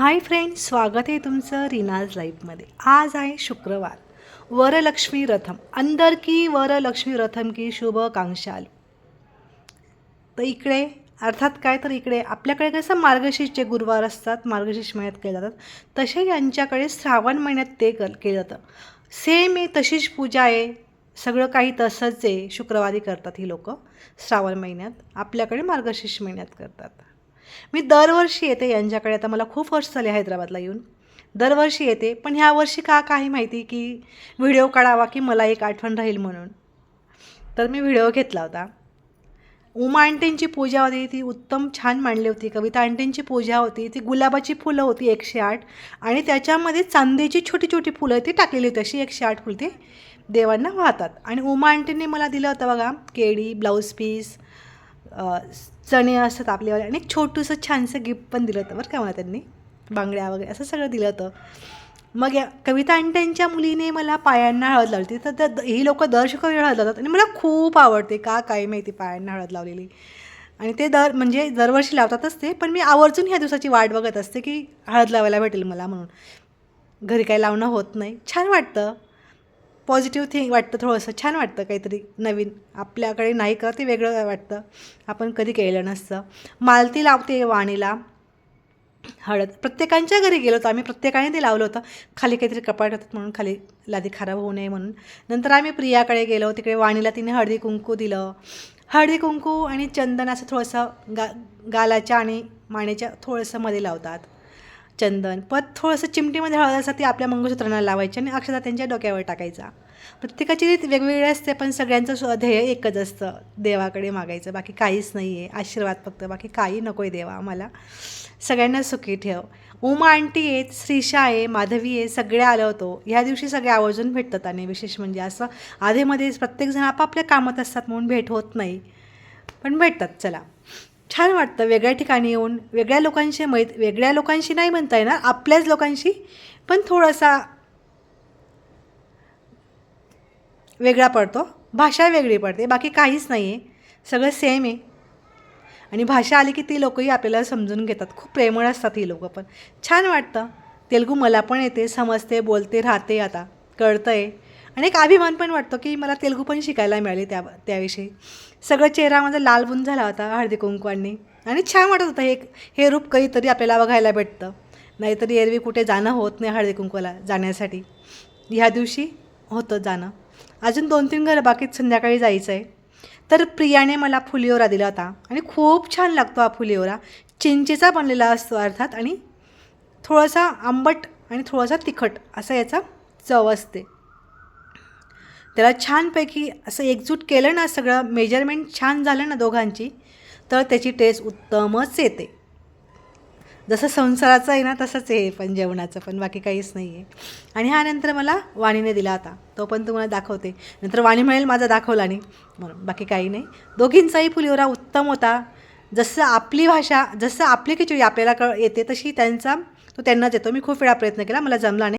Hi friends स्वागत आहे तुमचं रिनाज लाईफमध्ये. आज आहे शुक्रवार. वरलक्ष्मी रथम. अंदर की वरलक्ष्मी रथम की शुभकांक्षाल तर इकडे अर्थात काय तर इकडे आपल्याकडे कसं मार्गशीर्षचे गुरुवार असतात मार्गशीर्ष महिन्यात केले जातात तसे यांच्याकडे श्रावण महिन्यात ते कर केलं जातं. सेम आहे तशीच पूजा आहे. सगळं काही तसंच आहे शुक्रवारी करतात ही लोक. श्रावण महिन्यात आपल्याकडे मार्गशीर्ष महिन्यात करतात. मी दरवर्षी येते यांच्याकडे. आता मला खूप वर्ष झाले हैदराबादला येऊन. दरवर्षी येते पण ह्या वर्षी का काही माहिती की व्हिडिओ काढावा की मला एक आठवण राहील म्हणून. तर मी व्हिडिओ घेतला होता. उमा आंटींची पूजा होती ती उत्तम छान मांडली होती. कविता आंटींची पूजा होती ती गुलाबाची फुलं होती एकशे आठ. आणि त्याच्यामध्ये चांदीची छोटी छोटी फुलं ती टाकलेली होती अशी एकशे आठ फुलं ती देवांना वाहतात. आणि उमा आंटींनी मला दिलं होतं बघा केळी ब्लाऊज पीस चणे असतात आपल्यावाले. आणि एक छोटूसं छानसं गिफ्ट पण दिलं होतं बरं का मला त्यांनी. बांगड्या वगैरे असं सगळं दिलं होतं. मग या कविता आंट्यांच्या मुलीने मला पायांना हळद लावली. तर त्या ही लोक दर शुक्रवारी हळद लावतात. आणि मला खूप आवडते. का काय माहिती पायांना हळद लावलेली. आणि ते दर म्हणजे दरवर्षी लावतातच ते पण मी आवर्जून ह्या दिवसाची वाट बघत असते की हळद लावायला भेटेल मला म्हणून. घरी काही लावणं होत नाही. छान वाटतं. पॉझिटिव्ह थिंग वाटतं थोडंसं छान वाटतं काहीतरी नवीन. आपल्याकडे नाही का ते वेगळं वाटतं? आपण कधी केलं नसतं. मालती लावते वाणीला. हळद. प्रत्येकांच्या घरी गेलो होतो. आम्ही प्रत्येकाने ते लावलं होतं. खाली काहीतरी कपाट होतात म्हणून खाली लादी खराब होऊ नये म्हणून. नंतर आम्ही प्रियाकडे गेलो. तिकडे वाणीला तिने हळदी कुंकू दिलं. हळदी कुंकू आणि चंदन असं थोडंसं गा गालाच्या आणि मानेच्या थोडंसं मध्ये लावतात. चंदन. पण थोडंसं चिमटीमध्ये हळद असतात ती आपल्या मंगळसूत्रांना लावायची आणि अक्षता त्यांच्या डोक्यावर टाकायचा. प्रत्येकाची रीत वेगवेगळी असते पण सगळ्यांचं ध्येय एकच असतं. देवाकडे मागायचं. बाकी काहीच नाही आहे आशीर्वाद फक्त. बाकी काही नको आहे देवा आम्हाला. सगळ्यांना सुखी ठेव. उमा आंटी आहेत श्रीषा आहे माधवी आहे सगळे आलो होतो. ह्या दिवशी सगळे आवर्जून भेटतात आणि विशेष म्हणजे असं आधेमध्ये प्रत्येकजण आपापल्या कामात असतात म्हणून भेट होत नाही. पण भेटतात. चला. छान वाटतं वेगळ्या ठिकाणी येऊन वेगळ्या लोकांशी मैत वेगळ्या लोकांशी नाही म्हणता येणार आपल्याच लोकांशी पण थोडासा वेगळा पडतो. भाषा वेगळी पडते. बाकी काहीच नाही आहे सगळं सेम आहे. आणि भाषा आली की ती लोकही आपल्याला समजून घेतात. खूप प्रेमळ असतात ही लोकं पण. छान वाटतं. तेलगू मला पण येते समजते बोलते राहते आता. कळतं आहे आणि एक अभिमान पण वाटतो की मला तेलगू पण शिकायला मिळाली त्या त्याविषयी. सगळं चेहरा माझा लालबून झाला होता हळदी कुंकवांनी. आणि छान वाटत होतं हे हे रूप कधीतरी आपल्याला बघायला भेटतं. नाहीतरी एरवी कुठे जाणं होत नाही हळदी कुंकवाला जाण्यासाठी. ह्या दिवशी होतं जाणं. अजून दोन तीन घरं बाकीत संध्याकाळी जायचं आहे तर प्रियाने मला फुलिओरा दिला होता. आणि खूप छान लागतो हा फुलिओरा. चिंचेचा बनलेला असतो अर्थात. आणि थोडासा आंबट आणि थोडासा तिखट असा याचा चव असते. त्याला छानपैकी असं एकजूट केलं ना सगळं मेजरमेंट छान झालं ना दोघांची तर त्याची टेस्ट उत्तमच येते. जसं संसाराचं आहे ना तसंच आहे पण जेवणाचं पण बाकी काहीच नाही आहे आणि हा नंतर मला वाणीने दिला होता. तो पण तुम्हाला दाखवते. नंतर वाणी म्हणेल माझा दाखवला नाही. म्हणून बाकी काही नाही. दोघींचाही फुलिओरा उत्तम होता. जसं आपली भाषा जसं आपली खिचडी आपल्याला कळ येते तशी त्यांचा तो त्यांनाच येतो. मी खूप वेळा प्रयत्न केला मला जमला नाही.